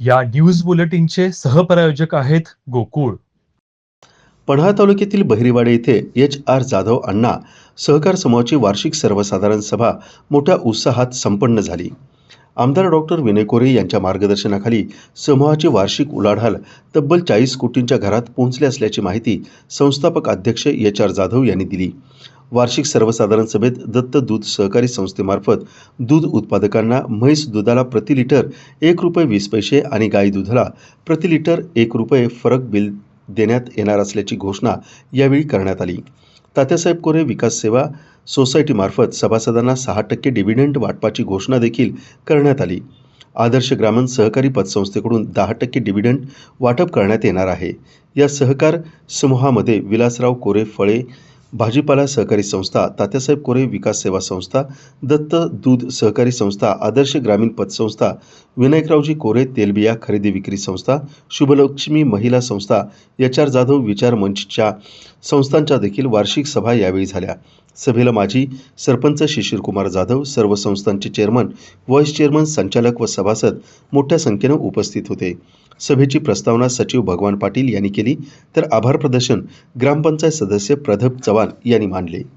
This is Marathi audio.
या न्यूज बुलेटिनचे सहप्रायोजक आहेत गोकुळ. पन्हाळ तालुक्यातील बहिरीवाडे येथे एच आर जाधव अण्णा सहकार समूहाची वार्षिक सर्वसाधारण सभा मोठ्या उत्साहात संपन्न झाली. आमदार डॉक्टर विनय कोरे यांच्या मार्गदर्शनाखाली समूहाची वार्षिक उलाढाल तब्बल चाळीस कोटींच्या घरात पोहोचले असल्याची माहिती संस्थापक अध्यक्ष एच आर जाधव यांनी दिली. वार्षिक सर्वसाधारण सभेत दत्त दूध सहकारी संस्थेमार्फत दूध उत्पादकांना म्हैस दुधाला प्रति लिटर एक रुपये वीस पैसे आणि गाई दुधाला प्रति लिटर एक रुपये फरक बिल देण्यात येणार असल्याची घोषणा यावेळी करण्यात आली. तात्यासाहेब कोरे विकास सेवा सोसायटीमार्फत सभासदांना सहा टक्के डिव्हिडंड वाटपाची घोषणा देखील करण्यात आली. आदर्श ग्रामीण सहकारी पतसंस्थेकडून दहा टक्के डिव्हिडंड वाटप करण्यात येणार आहे. या सहकार समूहामध्ये विलासराव कोरे फळे भाजीपाला सहकारी संस्था तात्यासाहेब कोरे विकास सेवा संस्था दत्त दूध सहकारी संस्था आदर्श ग्रामीण पतसंस्था विनायकरावजी कोरे तेलबिया खरेदी विक्री संस्था शुभलक्ष्मी महिला संस्था एच आर जाधव विचार मंचच्या संस्थांच्या देखील वार्षिक सभा यावेळी झाल्या. सभेला माजी सरपंच शिशिरकुमार जाधव सर्व संस्थांचे चेअरमन व्हाईस चेअरमन संचालक व सभासद मोठ्या संख्येनं उपस्थित होते. सभेची प्रस्तावना सचिव भगवान पाटील यांनी केली. तर आभार प्रदर्शन ग्रामपंचायत सदस्य प्रदप चव्हाण यांनी मांडले